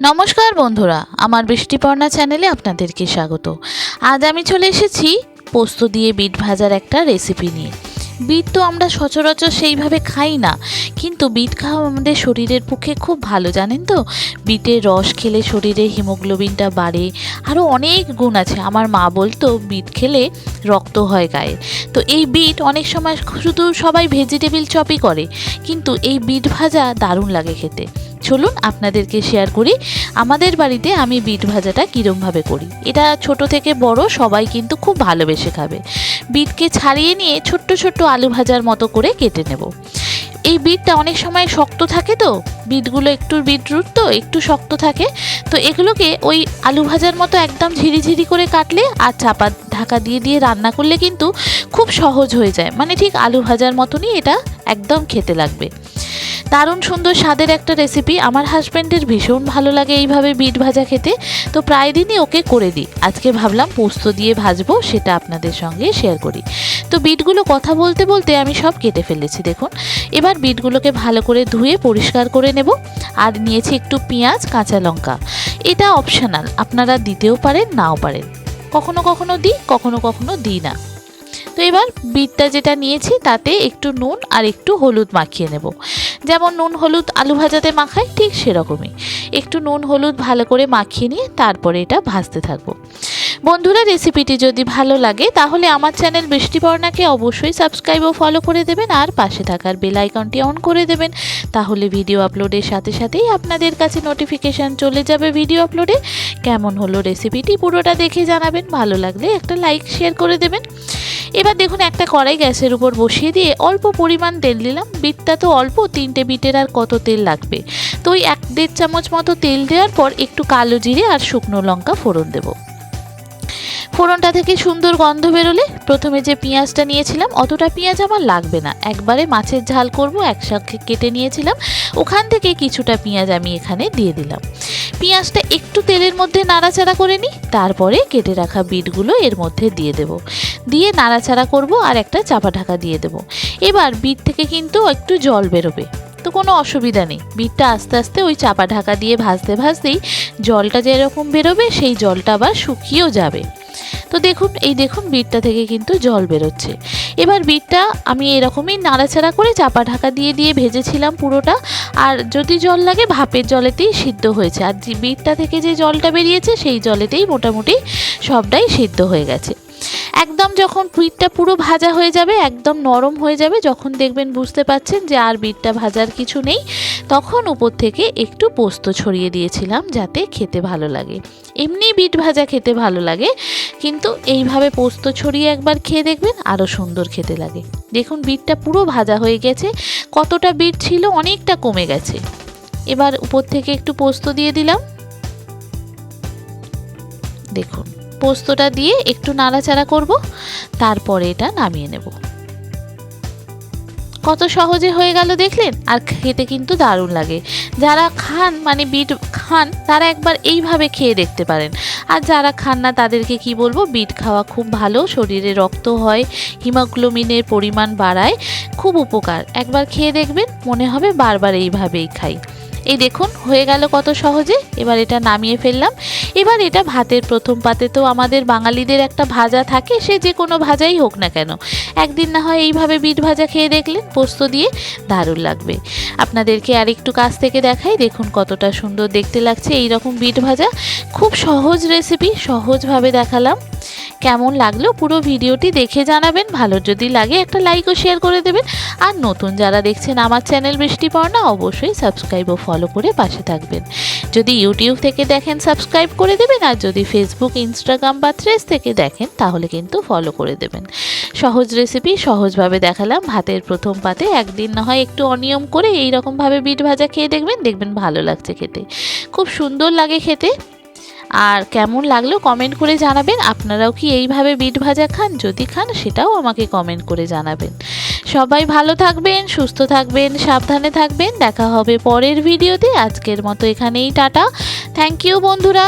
নমস্কার বন্ধুরা, আমার বৃষ্টিপর্ণা চ্যানেলে আপনাদেরকে স্বাগত। আজ আমি চলে এসেছি পোস্ত দিয়ে বিট ভাজার একটা রেসিপি নিয়ে। বিট তো আমরা সচরাচর সেইভাবে খাই না, কিন্তু বিট খাওয়া আমাদের শরীরের পক্ষে খুব ভালো, জানেন তো? বিটের রস খেলে শরীরে হিমোগ্লোবিনটা বাড়ে, আরও অনেক গুণ আছে। আমার মা বলতো, বিট খেলে রক্ত হয় গায়ে। তো এই বিট অনেক সময় শুধু সবাই ভেজিটেবিল চপই করে, কিন্তু এই বিট ভাজা দারুণ লাগে খেতে। চলুন আপনাদেরকে শেয়ার করি। আমাদের বাড়িতে আমি বিট ভাজাটা কীরমভাবে করি। এটা ছোট থেকে বড়, সবাই কিন্তু খুব ভালোবেসে খাবে। বিটকে ছাড়িয়ে নিয়ে ছোট্ট ছোট্ট আলু ভাজার মতো করে কেটে নেব। এই বিটটা অনেক সময় শক্ত থাকে তো, বিটগুলো একটু বিটরুট তো, একটু শক্ত থাকে। তো এগুলোকে ওই আলু ভাজার মতো একদম ঝিরিঝিরি করে কাটলে আর চাপা ঢাকা দিয়ে দিয়ে রান্না করলে কিন্তু খুব সহজ হয়ে যায়। মানে ঠিক আলু ভাজার মতনই এটা একদম খেতে লাগবে। দারুণ সুন্দর স্বাদের একটা রেসিপি আমার হাজব্যান্ডের ভীষণ ভালো লাগে এইভাবে বিট ভাজা খেতে। তো প্রায় দিনই ওকে করে দিই। আজকে ভাবলাম পোস্ত দিয়ে ভাজবো, সেটা আপনাদের সঙ্গে শেয়ার করি। তো বিটগুলো কথা বলতে বলতে আমি সব কেটে ফেলেছি, দেখুন। এবার বিটগুলোকে ভালো করে ধুয়ে পরিষ্কার করে নেব। আর নিয়েছি একটু পেঁয়াজ, কাঁচা লঙ্কা। এটা অপশনাল আপনারা দিতেও পারেন, নাও পারেন। কখনো কখনো দিই, কখনো কখনো দিই না। তো এবার বিটটা যেটা নিয়েছি, তাতে একটু নুন আর একটু হলুদ মাখিয়ে নেব। যেমন নুন, হলুদ, আলু ভাজাতে মাখাই ঠিক সেরকমই। একটু নুন, হলুদ ভালো করে মাখিয়ে নিয়ে তারপরে এটা ভাজতে থাকব। বন্ধুরা রেসিপিটি যদি ভালো লাগে, তাহলে আমার চ্যানেল বৃষ্টিপর্ণাকে অবশ্যই সাবস্ক্রাইব ও ফলো করে দেবেন আর পাশে থাকার বেল আইকনটি অন করে দেবেন। তাহলে ভিডিও আপলোডের সাথে সাথেই আপনাদের কাছে নোটিফিকেশান চলে যাবে ভিডিও আপলোডে কেমন হলো রেসিপিটি পুরোটা দেখে জানাবেন, ভালো লাগলে একটা লাইক শেয়ার করে দেবেন। এবার দেখুন, একটা কড়াই গ্যাসের উপর বসিয়ে দিয়ে অল্প পরিমাণ তেল দিলাম। বিটটা তো অল্প, তিনটে বিটের আর কত তেল লাগবে? তো ওই এক দেড় চামচ মতো তেল দেওয়ার পর একটু কালো জিরে আর শুকনো লঙ্কা ফোড়ন দেবো। ফোড়নটা থেকে সুন্দর গন্ধ বেরোলে প্রথমে যে পেঁয়াজটা নিয়েছিলাম, অতটা পেঁয়াজ আমার লাগবে না। একবারে মাছের ঝাল করব, একসাথে কেটে নিয়েছিলাম। ওখান থেকে কিছুটা পেঁয়াজ আমি এখানে দিয়ে দিলাম। পেঁয়াজটা একটু তেলের মধ্যে নাড়াচাড়া করে নিই, তারপরে কেটে রাখা বিটগুলো এর মধ্যে দিয়ে দেব। দিয়ে নাড়াচাড়া করব আর একটা চাপা ঢাকা দিয়ে দেব। এবার বিট থেকে কিন্তু একটু জল বেরোবে, তো কোনো অসুবিধা নেই। বিটটা আস্তে আস্তে ওই চাপা ঢাকা দিয়ে ভাজতে ভাজতেই জলটা যেরকম বেরোবে, সেই জলটা আবার শুকিয়েও যাবে। তো দেখুন, এই দেখুন বিটটা থেকে কিন্তু জল বেরোচ্ছে। এবার বিটটা আমি এরকমই নাড়াচাড়া করে চাপা ঢাকা দিয়ে দিয়ে ভেজেছিলাম পুরোটা। আর যদি জল লাগে, ভাপের জলেতেই সিদ্ধ হয়েছে। আর যে বিটটা থেকে যে জলটা বেরিয়েছে, সেই জলেতেই মোটামুটি সবটাই সিদ্ধ হয়ে গেছে। একদম যখন বিটটা পুরো ভাজা হয়ে যাবে, একদম নরম হয়ে যাবে, যখন দেখবেন বুঝতে পাচ্ছেন যে আর বিটটা ভাজার কিছু নেই, তখন উপর থেকে একটু পোস্ত ছড়িয়ে দিয়েছিলাম যাতে খেতে ভালো লাগে। এমনি বিট ভাজা খেতে ভালো লাগে, কিন্তু এইভাবে পোস্ত ছড়িয়ে একবার খেয়ে দেখবেন আরও সুন্দর খেতে লাগে। দেখুন বিটটা পুরো ভাজা হয়ে গেছে, কতটা বিট ছিল অনেকটা কমে গেছে। এবার উপর থেকে একটু পোস্ত দিয়ে দিলাম। দেখুন। পোস্তটা দিয়ে একটু নাড়াচাড়া করব, তারপরে এটা নামিয়ে নেব। কত সহজে হয়ে গেল দেখলেন? আর খেতে কিন্তু দারুণ লাগে। যারা খান মানে বিট খান, তারা একবার এইভাবে খেয়ে দেখতে পারেন। আর যারা খান না, তাদেরকে কি বলব, বিট খাওয়া খুব ভালো, শরীরে রক্ত হয়, হিমোগ্লোবিনের পরিমাণ বাড়ায়, খুব উপকার। একবার খেয়ে দেখবেন, মনে হবে বারবার এইভাবেই খাই। এই দেখুন, হয়ে গেল কত সহজে। এবার এটা নামিয়ে ফেললাম। এবার এটা ভাতের প্রথম পাতে তো আমাদের বাঙালিদের একটা ভাজা থাকে, সে যে কোনো ভাজাই হোক না কেন। একদিন না হয় এইভাবে বিট ভাজা খেয়ে দেখলেন, পোস্ত দিয়ে দারুণ লাগবে। আপনাদেরকে আর একটু কাছ থেকে দেখাই, দেখুন কতটা সুন্দর দেখতে লাগছে। এই রকম বিট ভাজা, খুব সহজ রেসিপি সহজভাবে দেখালাম। কেমন লাগল পুরো ভিডিওটি দেখে জানাবেন। ভালো যদি লাগে একটা লাইক ও শেয়ার করে দেবেন। আর নতুন যারা দেখছেন আমার চ্যানেল বৃষ্টিপর্ণা অবশ্যই সাবস্ক্রাইব ও ফলো করে পাশে থাকবেন। যদি ইউটিউব থেকে দেখেন সাবস্ক্রাইব করে দেবেন। আর যদি ফেসবুক ইনস্টাগ্রাম বা থ্রেস থেকে দেখেন, তাহলে কিন্তু ফলো করে দেবেন। সহজ রেসিপি সহজভাবে দেখালাম। ভাতের প্রথম পাতে একদিন না হয় একটু অনিয়ম করে এই রকমভাবে বিট ভাজা খেয়ে দেখবেন। দেখবেন ভালো লাগছে খেতে। খুব সুন্দর লাগে খেতে। আর কেমন লাগল কমেন্ট করে জানাবেন? আপনারাও কি এইভাবে বিট ভাজা খান? যদি খান, সেটাও আমাকে কমেন্ট করে জানাবেন। সবাই ভালো থাকবেন, সুস্থ থাকবেন, সাবধানে থাকবেন। দেখা হবে পরের ভিডিওতে আজকের মতো এখানেই টাটা। থ্যাংক ইউ বন্ধুরা।